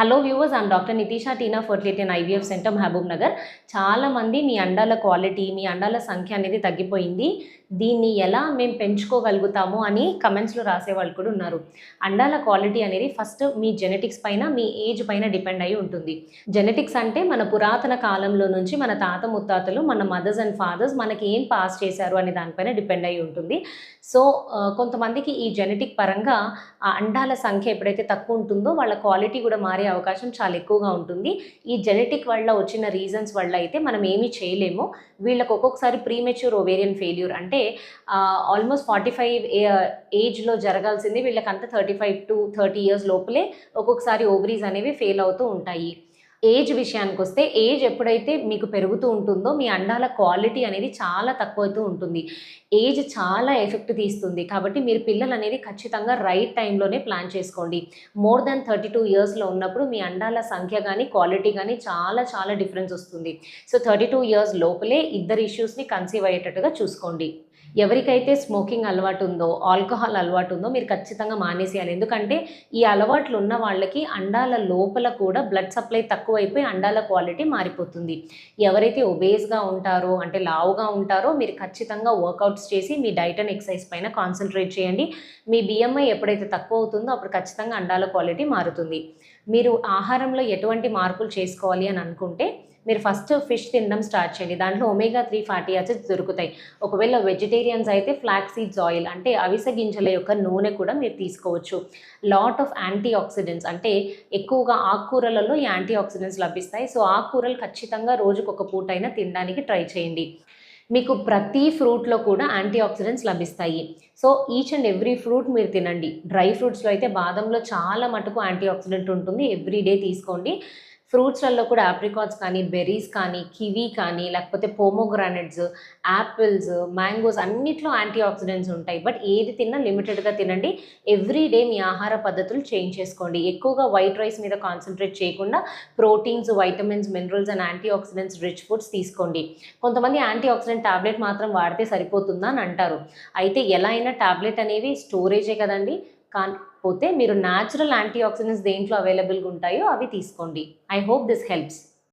Hello viewers I'm doctor Nitisha Tina fertility and IVF centre Mahabub Nagar చాలామంది మీ అండాల quality మీ అండాల సంఖ్య అనేది తగ్గిపోయింది. దీన్ని ఎలా మేము పెంచుకోగలుగుతాము అని కమెంట్స్లో రాసే వాళ్ళు కూడా ఉన్నారు. అండాల క్వాలిటీ అనేది ఫస్ట్ మీ జెనెటిక్స్ పైన మీ ఏజ్ పైన డిపెండ్ అయి ఉంటుంది. జెనెటిక్స్ అంటే మన పురాతన కాలంలో నుంచి మన తాత ముత్తాతలు మన మదర్స్ అండ్ ఫాదర్స్ మనకి ఏం పాస్ చేశారు అనే దానిపైన డిపెండ్ అయి ఉంటుంది. సో కొంతమందికి ఈ జెనెటిక్ పరంగా ఆ అండాల సంఖ్య ఎప్పుడైతే తక్కువ ఉంటుందో వాళ్ళ క్వాలిటీ కూడా మారే అవకాశం చాలా ఎక్కువగా ఉంటుంది. ఈ జెనెటిక్ వల్ల వచ్చిన రీజన్స్ వల్ల అయితే మనం ఏమీ చేయలేము. వీళ్ళకి ఒక్కొక్కసారి ప్రీమెచ్యూర్ ఓవేరియన్ ఫెయిల్యూర్ అంటే ఆల్మోస్ట్ ఫార్టీ ఫైవ్ ఏజ్లో జరగాల్సింది వీళ్ళకంతా thirty five to thirty years లోపలే ఒక్కొక్కసారి ఓవరీస్ అనేవి ఫెయిల్ అవుతూ ఉంటాయి. ఏజ్ విషయానికి వస్తే ఏజ్ ఎప్పుడైతే మీకు పెరుగుతూ ఉంటుందో మీ అండాల క్వాలిటీ అనేది చాలా తక్కువైతూ ఉంటుంది. ఏజ్ చాలా ఎఫెక్ట్ తీస్తుంది. కాబట్టి మీరు పిల్లలు అనేది ఖచ్చితంగా రైట్ టైంలోనే ప్లాన్ చేసుకోండి. మోర్ దాన్ థర్టీ టూ ఇయర్స్లో ఉన్నప్పుడు మీ అండాల సంఖ్య కానీ క్వాలిటీ కానీ చాలా చాలా డిఫరెన్స్ వస్తుంది. సో థర్టీ టూ ఇయర్స్ లోపలే ఇద్దరు ఇష్యూస్ని కన్సీవ్ అయ్యేటట్టుగా చూసుకోండి. ఎవరికైతే స్మోకింగ్ అలవాటు ఉందో ఆల్కహాల్ అలవాటు ఉందో మీరు ఖచ్చితంగా మానేసేయాలి. ఎందుకంటే ఈ అలవాట్లు ఉన్న వాళ్ళకి అండాల లోపల కూడా బ్లడ్ సప్లై తక్కువైపోయి అండాల క్వాలిటీ మారిపోతుంది. ఎవరైతే ఒబేస్గా ఉంటారో అంటే లావుగా ఉంటారో మీరు ఖచ్చితంగా వర్కౌట్స్ చేసి మీ డైట్ అండ్ ఎక్సర్సైజ్ పైన కాన్సన్ట్రేట్ చేయండి. మీ బిఎంఐ ఎప్పుడైతే తక్కువ అవుతుందో అప్పుడు ఖచ్చితంగా అండాల క్వాలిటీ మారుతుంది. మీరు ఆహారంలో ఎటువంటి మార్పులు చేసుకోవాలి అని అనుకుంటే మీరు ఫస్ట్ ఫిష్ తినడం స్టార్ట్ చేయండి. దాంట్లో ఒమేగా త్రీ ఫ్యాటీ యాసిడ్స్ దొరుకుతాయి. ఒకవేళ వెజిటేరియన్స్ అయితే ఫ్లాక్ సీడ్స్ ఆయిల్ అంటే అవిస గింజల యొక్క నూనె కూడా మీరు తీసుకోవచ్చు. లాట్ ఆఫ్ యాంటీ ఆక్సిడెంట్స్ అంటే ఎక్కువగా ఆకుకూరలలో ఈ యాంటీ ఆక్సిడెంట్స్ లభిస్తాయి. సో ఆకుకూరలు ఖచ్చితంగా రోజుకు ఒక పూట అయినా తినడానికి ట్రై చేయండి. మీకు ప్రతి ఫ్రూట్లో కూడా యాంటీ ఆక్సిడెంట్స్ లభిస్తాయి. So each and every fruit మీరు తినండి. డ్రై ఫ్రూట్స్లో అయితే బాదంలో చాలా మటుకు యాంటీ ఆక్సిడెంట్ ఉంటుంది. ఎవ్రీ డే తీసుకోండి. ఫ్రూట్స్లలో కూడా ఆప్రికాట్స్ కానీ బెర్రీస్ కానీ కివీ కానీ లేకపోతే పోమోగ్రానెట్స్ యాపిల్స్ మ్యాంగోస్ అన్నిట్లో యాంటీ ఆక్సిడెంట్స్ ఉంటాయి. బట్ ఏది తిన్నా లిమిటెడ్గా తినండి. ఎవ్రీ డే మీ ఆహార పద్ధతులు చేంజ్ చేసుకోండి. ఎక్కువగా వైట్ రైస్ మీద కాన్సన్ట్రేట్ చేయకుండా proteins vitamins minerals and antioxidants rich foods తీసుకోండి. కొంతమంది యాంటీ ఆక్సిడెంట్ టాబ్లెట్ మాత్రం వాడితే సరిపోతుందా అని అంటారు. అయితే ఎలా అయినా టాబ్లెట్ అనేవి స్టోరేజే కదండి. కాకపోతే మీరు న్యాచురల్ యాంటీ ఆక్సిడెంట్స్ దేంట్లో అవైలబుల్గా ఉంటాయో అవి తీసుకోండి. I hope this helps